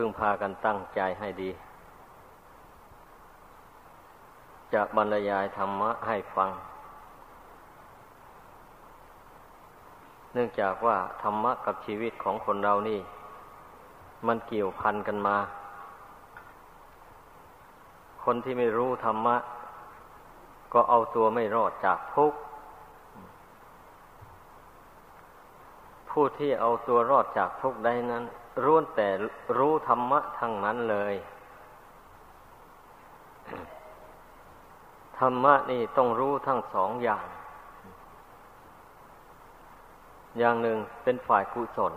พึ่งพากันตั้งใจให้ดี จะบรรยายธรรมะให้ฟัง เนื่องจากว่าธรรมะกับชีวิตของคนเรานี่ มันเกี่ยวพันกันมา คนที่ไม่รู้ธรรมะ ก็เอาตัวไม่รอดจากทุกข์ผู้ที่เอาตัวรอดจากทุกข์ได้นั้น ร้วนแต่รู้ธรรมะทั้งนั้นเลย ธรรมะนี่ต้องรู้ทั้งสองอย่าง อย่างหนึ่งเป็นฝ่ายกุศล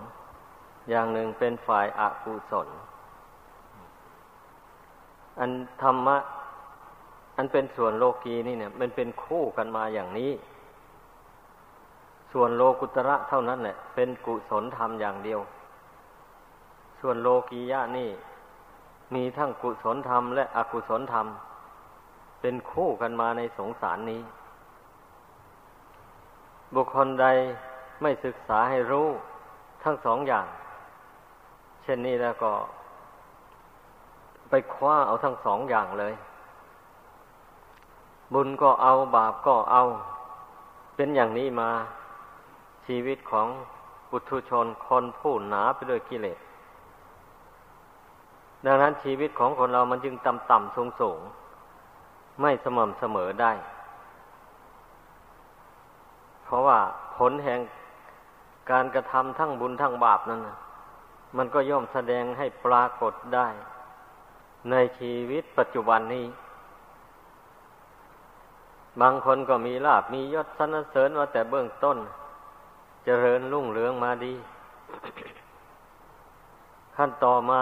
อย่างหนึ่งเป็นฝ่ายอกุศล อันธรรมะ อันเป็นส่วนโลกีนี่เนี่ย มันเป็นคู่กันมาอย่างนี้ ส่วนโลกุตระเท่านั้นแหละเป็นกุศลธรรมอย่างเดียว ส่วนโลกียะนี่ มีทั้งกุศลธรรมและอกุศลธรรม เป็นคู่กันมาในสงสารนี้ บุคคลใดไม่ศึกษาให้รู้ทั้งสองอย่าง เช่นนี้แล้วก็ ไปคว้าเอาทั้งสองอย่างเลย บุญก็เอาบาปก็เอา เป็นอย่างนี้มาชีวิตของปุถุชนคนผู้หนาไปด้วยกิเลส ดังนั้นชีวิตของคนเรามันจึงต่ำต่ำสูงสูงไม่สม่ำเสมอได้ เพราะว่าผลแห่งการกระทำทั้งบุญทั้งบาปนั้นมันก็ย่อมแสดงให้ปรากฏได้ ในชีวิตปัจจุบันนี้ บางคนก็มีลาบมียศสรรเสริญมาแต่เบื้องต้นจเจริญรุ่งเรืองมาดี ขั้นต่อมา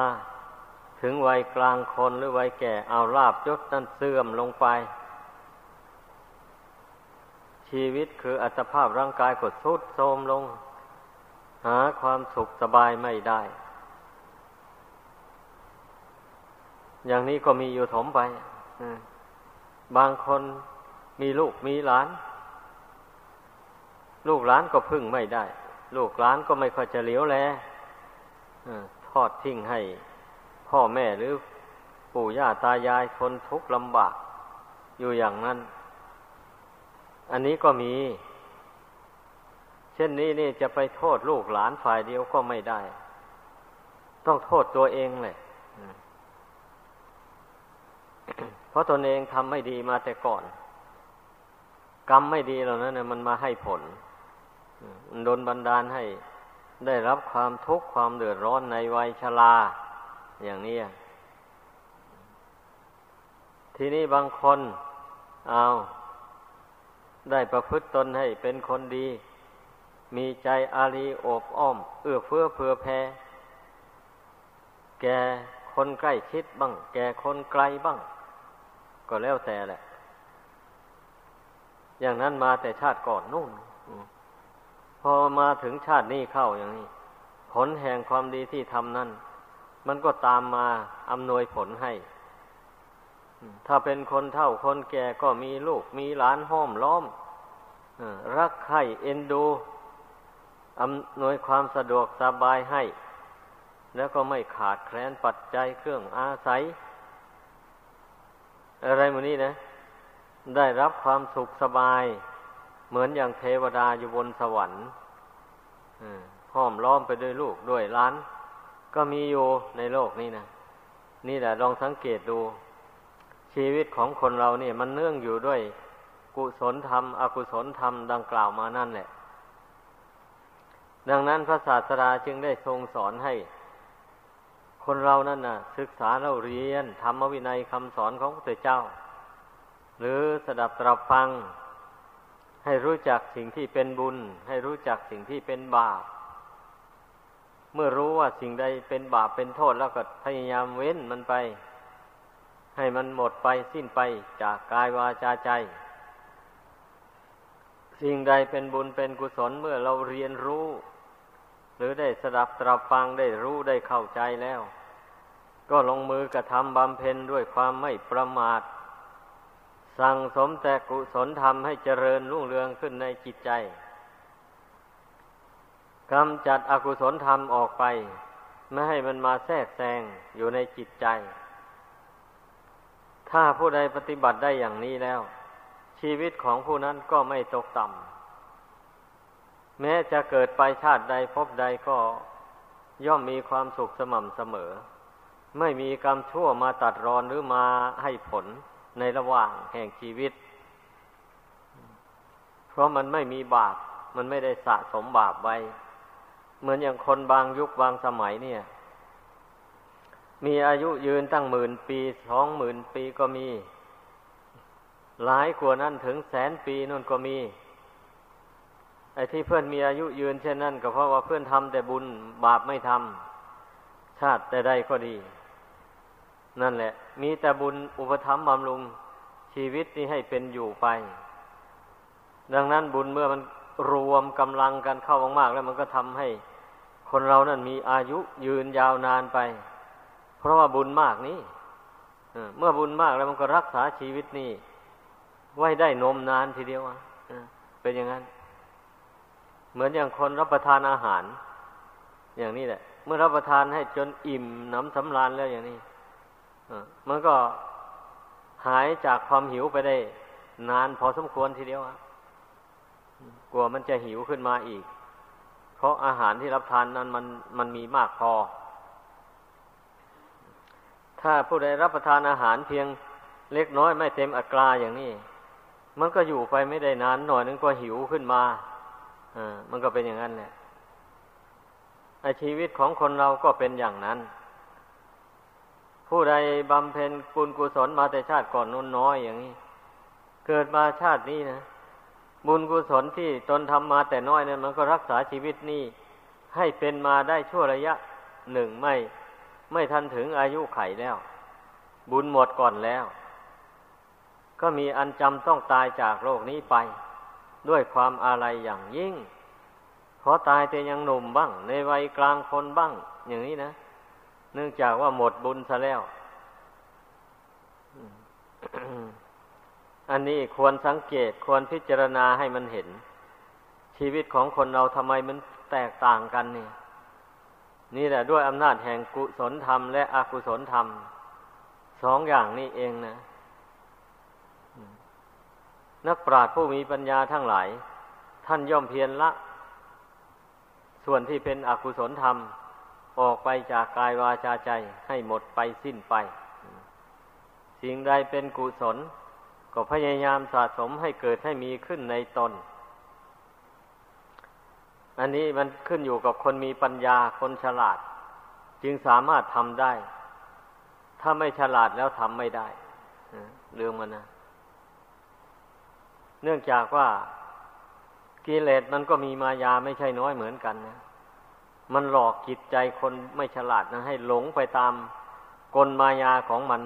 ถึงวัยกลางคนหรือวัยแก่เอาลาบยศนั้นเสื่อมลงไป ชีวิตคืออัตภาพร่างกายกดทุดโทรมลง หาความสุขสบายไม่ได้ อย่างนี้ก็มีอยู่ถมไปบางคนมีลูกมีหลาน ลูกหลานก็พึ่งไม่ได้ ลูกหลานก็ไม่ค่อยจะเหลียวแลทอดทิ้งให้ พ่อแม่หรือปู่ย่าตายายทนทุกข์ลำบาก อยู่อย่างนั้น อันนี้ก็มี เช่นนี้นี่จะไปโทษลูกหลานฝ่ายเดียวก็ไม่ได้ ต้องโทษตัวเองเลยเพราะตนเองทำไม่ดีมาแต่ก่อน กรรมไม่ดีเหล่านั้นมันมาให้ผลมันโดนบันดาลให้ได้รับความทุกข์ความเดือดร้อนในวัยชรา อย่างนี้ทีนี้บางคนเอาได้ประพฤติตนให้เป็นคนดี มีใจอารีโอบอ้อม เอื้อเฟื้อเผื่อแผ่แกคนใกล้ชิดบ้าง แกคนไกลบ้าง ก็แล้วแต่แหละ อย่างนั้นมาแต่ชาติก่อนนู่นพอมาถึงชาตินี้เข้าอย่างนี้ ผลแห่งความดีที่ทำนั้น มันก็ตามมาอำนวยผลให้ ถ้าเป็นคนเท่าคนแก่ก็มีลูกมีหลานห้อมล้อมรักใคร่เอ็นดูอำนวยความสะดวกสบายให้ แล้วก็ไม่ขาดแคลนปัจจัยเครื่องอาศัย อะไรมูนี้นะ ได้รับความสุขสบาย เหมือนอย่างเทวดาอยู่บนสวรรค์ห้อมล้อมไปด้วยลูกด้วยล้าน ก็มีอยู่ในโลกนี้นะนี่แหละลองสังเกตดู ชีวิตของคนเราเนี่ย มันเนื่องอยู่ด้วยกุศลธรรม อกุศลธรรมดังกล่าวมานั่นแหละ ดังนั้นพระศาสดาจึงได้ทรงสอนให้ คนเรานั่นน่ะ ศึกษาเราเรียนธรรมวินัยคำสอนของพระเจ้า หรือสดับตรับฟัง ให้รู้จักสิ่งที่เป็นบุญ ให้รู้จักสิ่งที่เป็นบาป เมื่อรู้ว่าสิ่งใดเป็นบาปเป็นโทษแล้วก็พยายามเว้นมันไป ให้มันหมดไปสิ้นไปจากกายวาจาใจ สิ่งใดเป็นบุญเป็นกุศลเมื่อเราเรียนรู้ หรือได้สดับตรับฟังได้รู้ได้เข้าใจแล้ว ก็ลงมือกระทำบำเพ็ญด้วยความไม่ประมาท สั่งสมแต่กุศลธรรมให้เจริญรุ่งเรืองขึ้นในจิตใจ กำจัดอกุศลธรรมออกไป ไม่ให้มันมาแทรกแซงอยู่ในจิตใจ ถ้าผู้ใดปฏิบัติได้อย่างนี้แล้ว ชีวิตของผู้นั้นก็ไม่ตกต่ำแม้จะเกิดไปชาติใดพบใดก็ย่อมมีความสุขสม่ำเสมอ ไม่มีกรรมชั่วมาตัดรอนหรือมาให้ผลในระหว่างแห่งชีวิต เพราะมันไม่มีบาป มันไม่ได้สะสมบาปไว้ เหมือนอย่างคนบางยุคบางสมัยเนี่ย มีอายุยืนตั้งหมื่นปีสองหมื่นปีก็มี หลายกว่านั้นถึงแสนปีนั่นก็มี ไอ้ที่เพื่อนมีอายุยืนเช่นนั้นก็เพราะว่าเพื่อนทำแต่บุญบาปไม่ทำชาติแต่ใดก็ดี นั่นแหละ มีแต่บุญอุปถัมภ์บำรุงชีวิตนี้ให้เป็นอยู่ไป ดังนั้นบุญเมื่อมันรวมกำลังกันเข้ามากๆแล้วมันก็ทำให้ คนเรานั้นมีอายุยืนยาวนานไป เพราะว่าบุญมากนี้เมื่อบุญมากแล้วมันก็รักษาชีวิตนี้ไว้ได้นมนานทีเดียวเป็นอย่างนั้น เหมือนอย่างคนรับประทานอาหาร อย่างนี้แหละ เมื่อรับประทานให้จนอิ่มน้ำสำราญแล้วอย่างนี้มันก็หายจากความหิวไปได้ นานพอสมควรทีเดียวกลัวมันจะหิวขึ้นมาอีก เพราะอาหารที่รับทานนั้นมันมันมีมากพอ ถ้าผู้ใดรับประทานอาหารเพียงเล็กน้อยไม่เต็มอัตราอย่างนี้ มันก็อยู่ไปไม่ได้นานหน่อยนึงก็หิวขึ้นมาอ่ามันก็เป็นอย่างนั้นแหละชีวิตของคนเราก็เป็นอย่างนั้น ผู้ใดบำเพ็ญบุญกุศลมาแต่ชาติก่อนน้นน้อยอย่างนี้ เกิดมาชาตินี้นะ บุญกุศลที่ตนทำมาแต่น้อยนั้นมันก็รักษาชีวิตนี้ ให้เป็นมาได้ชั่วระยะหนึ่งไม่ ไม่ทันถึงอายุไขแล้ว บุญหมดก่อนแล้ว ก็มีอันจำต้องตายจากโลกนี้ไป ด้วยความอาลัยอย่างยิ่งเพราะตายแต่ยังหนุ่มบ้าง ในวัยกลางคนบ้าง อย่างนี้นะ เนื่องจากว่าหมดบุญซะแล้ว อันนี้ควรสังเกตควรพิจารณาให้มันเห็น ชีวิตของคนเราทำไมมันแตกต่างกันนี่ นี่แหละด้วยอำนาจแห่งกุศลธรรม และอกุศลธรรมสองอย่างนี้เองนะ นักปราชญ์ผู้มีปัญญาทั้งหลาย ท่านย่อมเพียรละ ส่วนที่เป็นอกุศลธรรม ออกไปจากกายวาจาใจให้หมดไปสิ้นไป สิ่งใดเป็นกุศล ก็พยายามสะสมให้เกิดให้มีขึ้นในตน อันนี้มันขึ้นอยู่กับคนมีปัญญาคนฉลาด จึงสามารถทำได้ ถ้าไม่ฉลาดแล้วทำไม่ได้เรื่องมันนะ เนื่องจากว่ากิเลสมันก็มีมายาไม่ใช่น้อยเหมือนกันนะ มันหลอกจิตใจคนไม่ฉลาดนะ ให้หลงไปตามกลมายาของมัน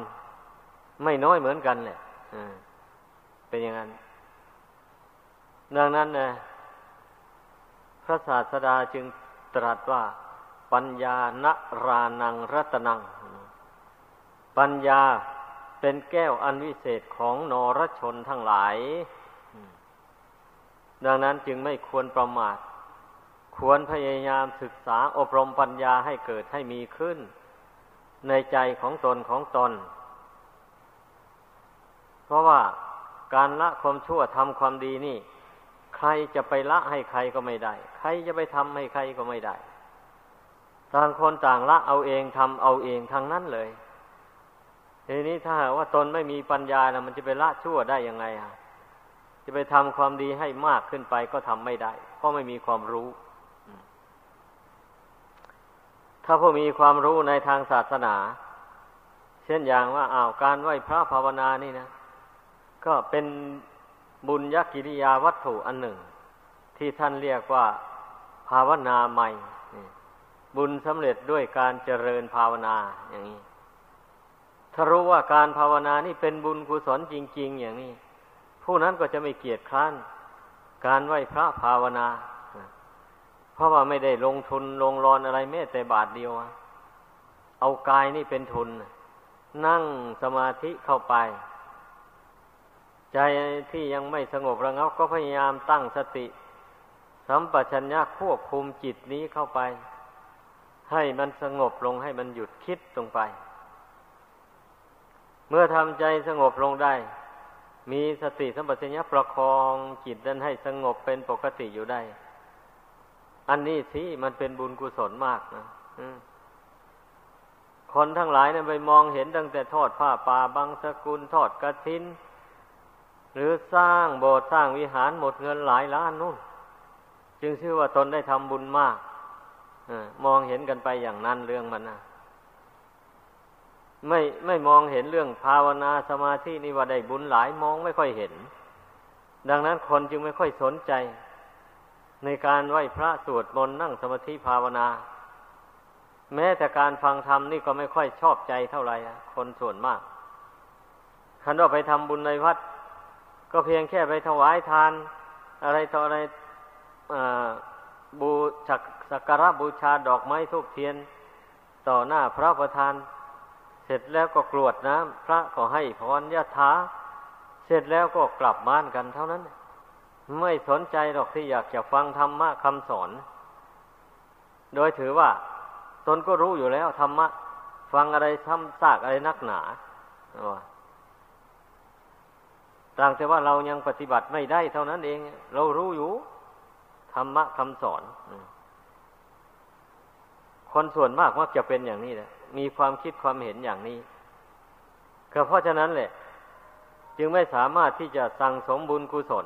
ไม่น้อยเหมือนกันแหละ เป็นอย่างนั้น ดังนั้นนะพระศาสดาจึงตรัสว่า ปัญญานรานังรัตนัง ปัญญาเป็นแก้วอันวิเศษของนรชนทั้งหลาย ดังนั้นจึงไม่ควรประมาท ควรพยายามศึกษาอบรมปัญญาให้เกิดให้มีขึ้น ในใจของตนของตน เพราะว่า การละความชั่วทำความดีนี่ ใครจะไปละให้ใครก็ไม่ได้ ใครจะไปทำให้ใครก็ไม่ได้ ต่างคนต่างละเอาเองทำเอาเองทางนั้นเลยทีนี้ถ้าว่าตนไม่มีปัญญานะมันจะไปละชั่วได้ยังไงอะจะไปทำความดีให้มากขึ้นไปก็ทำไม่ได้ เพราะไม่มีความรู้ ถ้าผู้มีความรู้ในทางศาสนา เช่นอย่างว่าอ้าวการไหว้พระภาวนานี่นะ ก็เป็นบุญยกิริยาวัตถุอันหนึ่ง ที่ท่านเรียกว่า ภาวนาใหม่บุญสำเร็จด้วยการเจริญภาวนาอย่างนี้ถ้ารู้ว่าการภาวนานี่เป็นบุญกุศลจริง ๆ อย่างนี้ ผู้นั้นก็จะไม่เกียจคร้าน การไหว้พระภาวนา เพราะว่าไม่ได้ลงทุนลงรอนอะไรแม้แต่บาทเดียว เอากายนี่เป็นทุน นั่งสมาธิเข้าไป ใจที่ยังไม่สงบระงับก็พยายามตั้งสติ สัมปชัญญะควบคุมจิตนี้เข้าไป ให้มันสงบลงให้มันหยุดคิดลงไป เมื่อทำใจสงบลงได้ มีสติสัมปชัญญะประคองจิตนั้นให้สงบเป็นปกติอยู่ได้ อันนี้สิมันเป็นบุญกุศลมากนะคนทั้งหลายเนี่ยไปมองเห็นตั้งแต่ทอดผ้าป่าบางสกุลทอดกระถิน หรือสร้างโบสถ์สร้างวิหารหมดเงินหลายล้านนู่น จึงชื่อว่าตนได้ทำบุญมากอมองเห็นกันไปอย่างนั้นเรื่องมันนะไม่ไม่มองเห็นเรื่องภาวนาสมาธินี่ว่าได้บุญหลายมองไม่ค่อยเห็น ดังนั้นคนจึงไม่ค่อยสนใจ ในการไหว้พระสวดมนต์นั่งสมาธิภาวนา แม้แต่การฟังธรรมนี่ก็ไม่ค่อยชอบใจเท่าไหร่คนส่วนมากคันว่าไปทำบุญในวัด ก็เพียงแค่ไปถวายทาน อะไรต่ออะไรบูชักสักการะบูชาดอกไม้ทุกเทียน ต่อหน้าพระประธาน เสร็จแล้วก็กรวดน้ำพระก็ให้พรยะถาเสร็จแล้วก็กลับบ้านกันเท่านั้น ไม่สนใจหรอกที่อยากจะฟังธรรมะคำสอน โดยถือว่า ตนก็รู้อยู่แล้วธรรมะ ฟังอะไรทำซากอะไรนักหนา ต่างแต่ว่าเรายังปฏิบัติไม่ได้เท่านั้นเอง เรารู้อยู่ธรรมะคำสอน คนส่วนมากมักจะเป็นอย่างนี้แหละมีความคิดความเห็นอย่างนี้ก็เพราะฉะนั้นแหละ จึงไม่สามารถที่จะสั่งสมบุญกุศล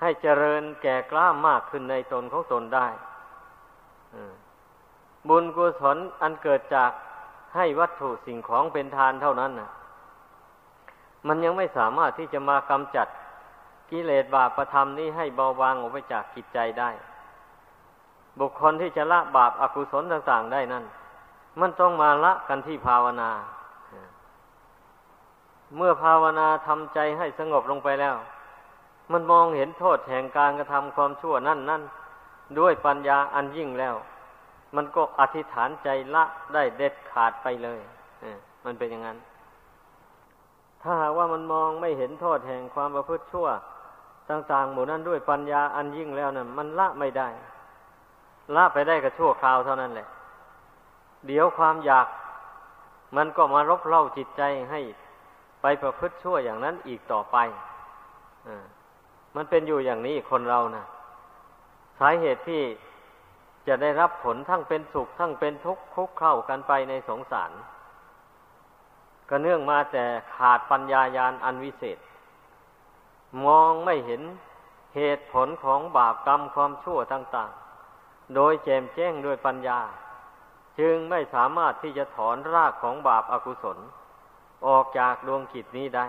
ให้เจริญแก่กล้ามากขึ้นในตนของตนได้บุญกุศลอันเกิดจากให้วัตถุสิ่งของเป็นทานเท่านั้นนะ มันยังไม่สามารถที่จะมากำจัดกิเลสบาปประธรรมนี้ให้เบาบางออกไปจากจิตใจได้ บุคคลที่จะละบาปอากุศลต่างๆได้นั่นมันต้องมาละกันที่ภาวนา เมื่อภาวนาทำใจให้สงบลงไปแล้ว มันมองเห็นโทษแห่งการกระทำความชั่วนั่นนั่นด้วยปัญญาอันยิ่งแล้ว มันก็อธิษฐานใจละได้เด็ดขาดไปเลยมันเป็นอย่างนั้น ถ้าหากว่ามันมองไม่เห็นโทษแห่งความประพฤติชั่ว ต่างๆ หมู่นั้นด้วยปัญญาอันยิ่งแล้วนะ่ะมันละไม่ได้ ละไปได้กับชั่วคราวเท่านั้นแหละ เดี๋ยวความอยากมันก็มารบเล่าจิตใจให้ไปประพฤติชั่วอย่างนั้นอีกต่อไปอมันเป็นอยู่อย่างนี้คนเรานะสาเหตุที่จะได้รับผลทั้งเป็นสุขทั้งเป็นทุกข์คุกเข้ากันไปในสงสาร ก็เนื่องมาแต่ขาดปัญญายาณอันวิเศษ มองไม่เห็นเหตุผลของบาปกรรมความชั่วต่าง ๆ โดยแจมแจ้งด้วยปัญญา จึงไม่สามารถที่จะถอนรากของบาปอากุศล ออกจากดวงจิตนี้ได้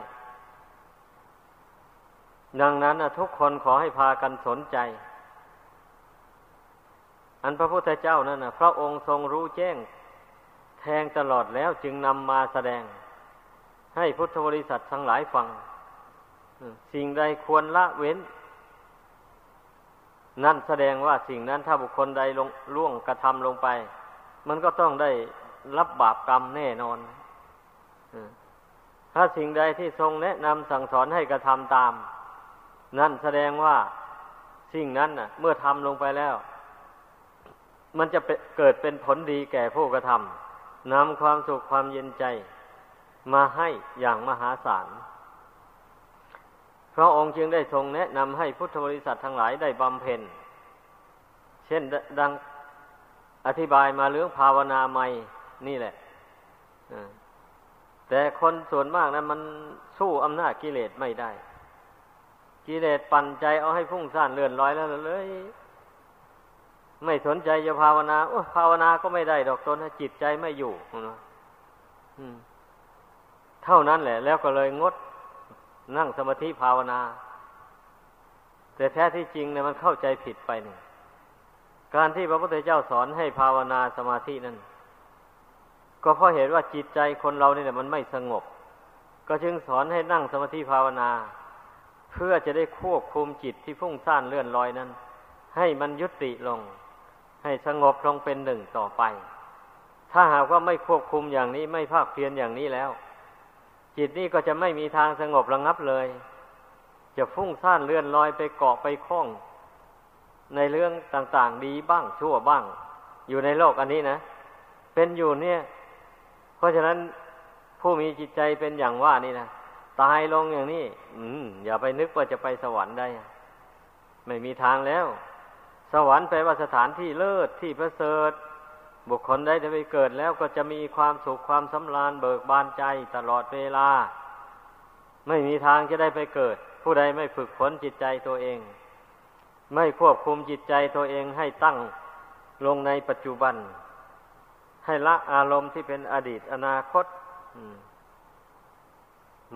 ดังนั้นทุกคนขอให้พากันสนใจ อันพระพุทธเจ้านั่นนะพระองค์ทรงรู้แจ้งแทงตลอดแล้วจึงนำมาแสดง ให้พุทธบริษัททั้งหลายฟัง สิ่งใดควรละเว้น นั่นแสดงว่าสิ่งนั้นถ้าบุคคลใดลงล่วงกระทำลงไป มันก็ต้องได้รับบาปกรรมแน่นอนถ้าสิ่งใดที่ทรงแนะนำสั่งสอนให้กระทำตาม นั่นแสดงว่าสิ่งนั้นน่ะ เมื่อทำลงไปแล้ว มันจะเกิดเป็นผลดีแก่ผู้กระทำนำความสุขความเย็นใจ มาให้อย่างมหาศาล พระองค์จึงได้ทรงแนะนำให้พุทธบริษัททั้งหลายได้บำเพ็ญ เช่นดังอธิบายมาเรื่องภาวนาใหม่นี่แหละแต่คนส่วนมากนะั้นมันสู้อำนาจกิเลสไม่ได้ กิเลสปั่นใจเอาให้พุ่งซ่านเลื่อนลอยแล้วเลย ไม่สนใจจะภาวนาโอ้ภาวนาก็ไม่ได้ดอกตนจิตใจไม่อยู่ เท่านั้นแหละ แล้วก็เลยงดนั่งสมาธิภาวนา แต่แท้ที่จริงเนี่ยมันเข้าใจผิดไปหนึ่งการที่พระพุทธเจ้าสอนให้ภาวนาสมาธินั้น ก็เพราะเหตุว่าจิตใจคนเราเนี่ยมันไม่สงบ ก็จึงสอนให้นั่งสมาธิภาวนา เพื่อจะได้ควบคุมจิตที่พุ่งซ่านเลื่อนลอยนั้น ให้มันยุติลง ให้สงบลงเป็นหนึ่งต่อไป ถ้าหากว่าไม่ควบคุมอย่างนี้ไม่ภาคเพียรอย่างนี้แล้ว จิตนี้ก็จะไม่มีทางสงบระงับเลย จะฟุ้งซ่านเลื่อนลอยไปเกาะไปคล้อง ในเรื่องต่างๆ ดีบ้างชั่วบ้าง อยู่ในโลกอันนี้นะ เป็นอยู่เนี่ย เพราะฉะนั้นผู้มีจิตใจเป็นอย่างว่านี่นะตายลงอย่างนี้ อืม อย่าไปนึกว่าจะไปสวรรค์ได้ ไม่มีทางแล้ว สวรรค์แปลว่าสถานที่เลิศที่ประเสริฐ บุคคลได้จะไปเกิดแล้วก็จะมีความสุขความสำราญเบิกบานใจตลอดเวลา ไม่มีทางจะได้ไปเกิด ผู้ใดไม่ฝึกฝนจิตใจตัวเอง ไม่ควบคุมจิตใจตัวเองให้ตั้งลงในปัจจุบัน ให้ละอารมณ์ที่เป็นอดีตอนาคต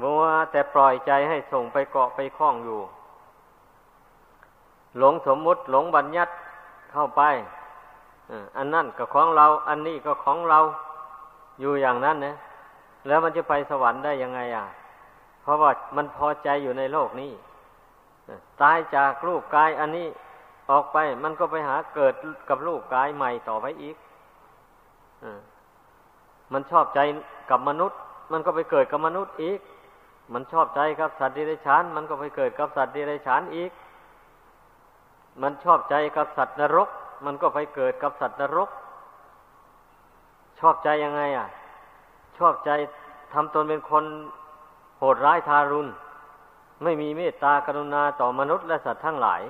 มัวแต่ปล่อยใจให้ส่งไปเกาะไปคล้องอยู่ หลงสมมุติหลงบัญญัติเข้าไป อันนั่นก็ของเรา อันนี้ก็ของเราอยู่อย่างนั้นนะแล้วมันจะไปสวรรค์ได้ยังไงอะ เพราะว่ามันพอใจอยู่ในโลกนี้ตายจากรูปกายอันนี้ออกไปมันก็ไปหาเกิดกับรูปกายใหม่ต่อไปอีกมันชอบใจกับมนุษย์ มันก็ไปเกิดกับมนุษย์อีก มันชอบใจกับสัตว์ดิเรกชันมันก็ไปเกิดกับสัตว์ดิเรกชันอีก มันชอบใจกับสัตว์นรก มันก็ไปเกิดกับสัตว์นรก ชอบใจยังไง อะ ชอบใจทำตนเป็นคนโหดร้ายทารุณ ไม่มีเมตตากรุณาต่อมนุษย์และสัตว์ทั้งหลาย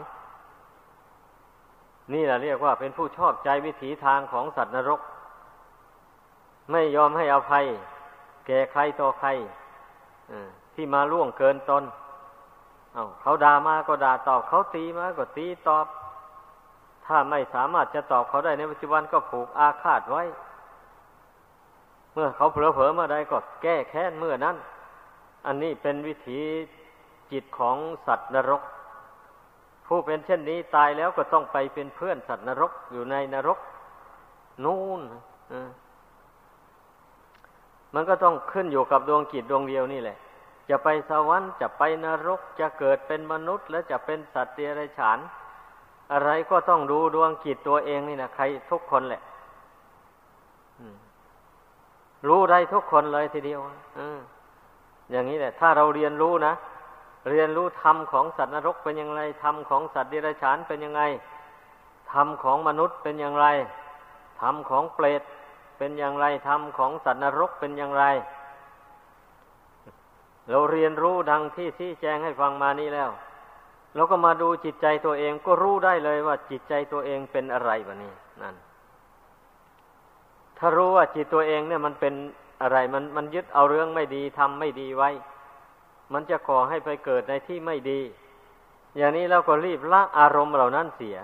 นี่แหละเรียกว่าเป็นผู้ชอบใจวิถีทางของสัตว์นรก ไม่ยอมให้อภัย แก่ใครต่อใครที่มาล่วงเกินตน เอาเขาด่ามาก็ด่าตอบ เขาตีมาก็ตีตอบ ถ้าไม่สามารถจะตอบเขาได้ในปัจจุบันก็ผูกอาฆาตไว้ เมื่อเขาเผลอเผลอเมื่อใดก็แก้แค้นเมื่อนั้น อันนี้เป็นวิถีจิตของสัตว์นรก ผู้เป็นเช่นนี้ตายแล้วก็ต้องไปเป็นเพื่อนสัตว์นรกอยู่ในนรก นู่นมันก็ต้องขึ้นอยู่กับดวงกิจดวงเดียวนี่แหละ จะไปสวรรค์จะไปนรกจะเกิดเป็นมนุษย์ และจะเป็นสัตว์เดรัจฉาน อะไรก็ต้องดูดวงกิจตัวเองนี่นะใครทุกคนแหละรู้ได้ทุกคนเลยทีเดียวอย่างนี้แหละ ถ้าเราเรียนรู้นะเรียนรู้ธรรมของสัตว์นรกเป็นอย่างไรธรรมของสัตว์เดรัจฉานเป็นยังไงธรรมของมนุษย์เป็นอย่างไรธรรมของเปรตเป็นอย่างไรธรรมของสัตว์นรกเป็นอย่างไร เราเรียนรู้ดังที่ที่แจ้งให้ฟังมานี้แล้ว เราก็มาดูจิตใจตัวเองก็รู้ได้เลยว่าจิตใจตัวเองเป็นอะไรวะนี่นั่น ถ้ารู้ว่าจิตตัวเองเนี่ยมันเป็นอะไรมันมันยึดเอาเรื่องไม่ดีทำไม่ดีไว้ มันจะก่อให้ไปเกิดในที่ไม่ดี อย่างนี้เราก็รีบละอารมณ์เหล่านั้นเสีย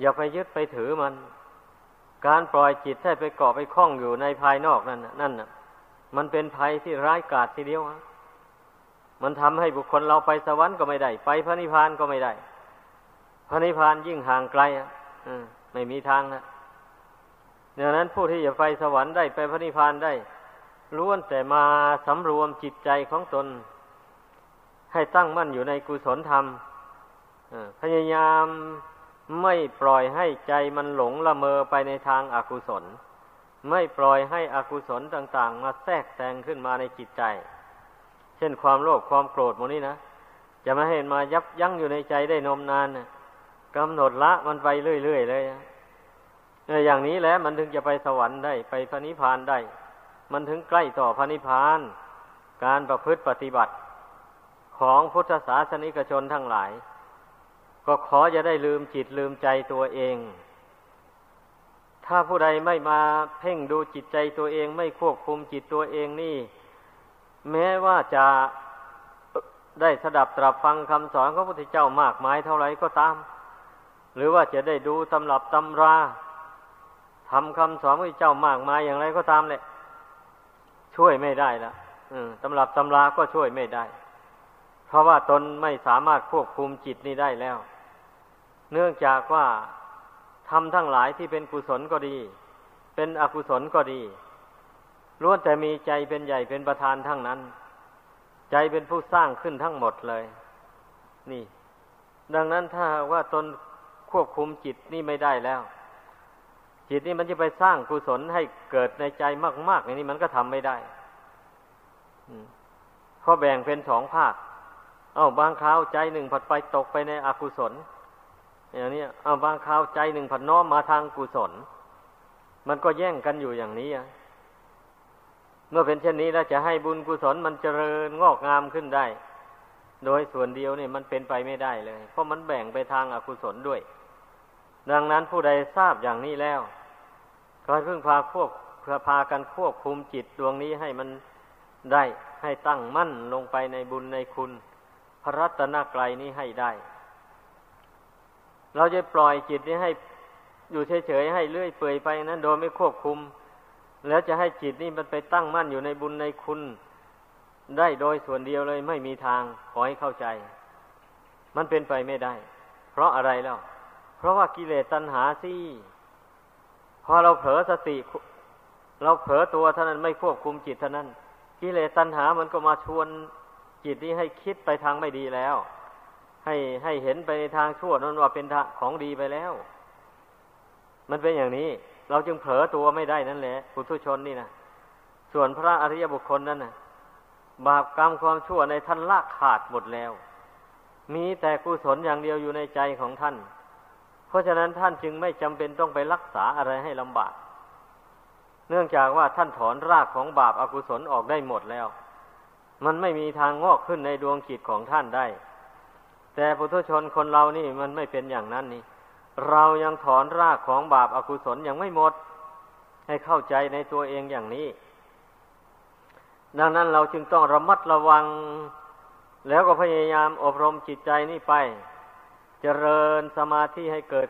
อย่าไปยึดไปถือมัน การปล่อยจิตให้ไปเกาะไปคล้องอยู่ในภายนอกนั่นนั่นน่ะ มันเป็นภัยที่ร้ายกาจทีเดียวฮะ มันทำให้บุคคลเราไปสวรรค์ก็ไม่ได้ ไปพระนิพพานก็ไม่ได้ พระนิพพานยิ่งห่างไกลอะไม่มีทางนะดังนั้นผู้ที่จะไปสวรรค์ได้ไปพระนิพพานได้ล้วนแต่มาสำรวมจิตใจของตน ให้ตั้งมั่นอยู่ในกุศลธรรมพยายามไม่ปล่อยให้ใจมันหลงละเมอไปในทางอากุศล ไม่ปล่อยให้อกุศลต่าง ๆ มาแทรกแซงขึ้นมาในจิตใจ เช่นความโลภความโกรธโมนี้นะจะมาเห็นมายับยั้งอยู่ในใจได้นมนานนะกำหนดละมันไปเรื่อยๆเลยอย่างนี้แหละมันถึงจะไปสวรรค์ได้ไปพระนิพพานได้ มันถึงใกล้ต่อพระนิพพาน การประพฤติปฏิบัติของพุทธศาสนิกชนทั้งหลาย ก็ขอจะได้ลืมจิตลืมใจตัวเอง ถ้าผู้ใดไม่มาเพ่งดูจิตใจตัวเอง ไม่ควบคุมจิตตัวเองนี่ แม้ว่าจะได้สดับตรับฟังคำสอนของพระพุทธเจ้ามากมายเท่าไรก็ตาม หรือว่าจะได้ดูตำรับตำราทำคำสอนพระเจ้ามากมายอย่างไรก็ตามแหละ ช่วยไม่ได้ละตำรับตำราก็ช่วยไม่ได้ เพราะว่าตนไม่สามารถควบคุมจิตนี้ได้แล้ว เนื่องจากว่าทำทั้งหลายที่เป็นกุศลก็ดี เป็นอกุศลก็ดี ล้วนแต่มีใจเป็นใหญ่เป็นประธานทั้งนั้น ใจเป็นผู้สร้างขึ้นทั้งหมดเลย นี่ ดังนั้นถ้าว่าตนควบคุมจิตนี่ไม่ได้แล้ว จิตนี่มันจะไปสร้างกุศลให้เกิดในใจมากๆอย่างนี้มันก็ทำไม่ได้เพราะแบ่งเป็นสองภาค เอาบางคราวใจหนึ่งผัดไปตกไปในอกุศล อย่างนี้เอาบางคราวใจหนึ่งผันน้อมมาทางกุศล มันก็แย่งกันอยู่อย่างนี้อะ เมื่อเป็นเช่นนี้แล้วจะให้บุญกุศลมันเจริญงอกงามขึ้นได้ โดยส่วนเดียวนี่มันเป็นไปไม่ได้เลย เพราะมันแบ่งไปทางอากุศลด้วย ดังนั้นผู้ใดทราบอย่างนี้แล้วก็ให้พึ่งพาควบเพื่อพากันควบคุมจิตดวงนี้ให้มันได้ให้ตั้งมั่นลงไปในบุญในคุณ พระรัตนกรัยนี้ให้ได้ เราจะปล่อยจิตนี้ให้อยู่เฉยๆให้เลื่อยเปื่อยไปนั้นโดยไม่ควบคุม แล้วจะให้จิตนี่มันไปตั้งมั่นอยู่ในบุญในคุณได้โดยส่วนเดียวเลยไม่มีทางขอให้เข้าใจ มันเป็นไปไม่ได้ เพราะอะไรแล้ว เพราะว่ากิเลสตัณหาสิพอเราเผลอสติ เราเผลอตัวเท่านั้นไม่ควบคุมจิตเท่านั้น กิเลสตัณหามันก็มาชวนจิตนี้ให้คิดไปทางไม่ดีแล้ว ให้ให้เห็นไปในทางชั่วนั้นว่าเป็นของดีไปแล้ว มันเป็นอย่างนี้ เราจึงเผลอตัวไม่ได้นั่นแหละปุถุชนนี่นะส่วนพระอริยบุคคลนั้นนะบาปกรรมความชั่วในท่านลากขาดหมดแล้ว มีแต่กุศลอย่างเดียวอยู่ในใจของท่าน เพราะฉะนั้นท่านจึงไม่จำเป็นต้องไปรักษาอะไรให้ลำบาก เนื่องจากว่าท่านถอนรากของบาปอากุศลออกได้หมดแล้ว มันไม่มีทางงอกขึ้นในดวงจิตของท่านได้ แต่ปุถุชนคนเรานี่มันไม่เป็นอย่างนั้นนี่ เรายังถอนรากของบาปอากุศลยังไม่หมด ให้เข้าใจในตัวเองอย่างนี้ ดังนั้นเราจึงต้องระมัดระวัง แล้วก็พยายามอบรมจิตใจนี่ไปจเจริญสมาธิให้เกิด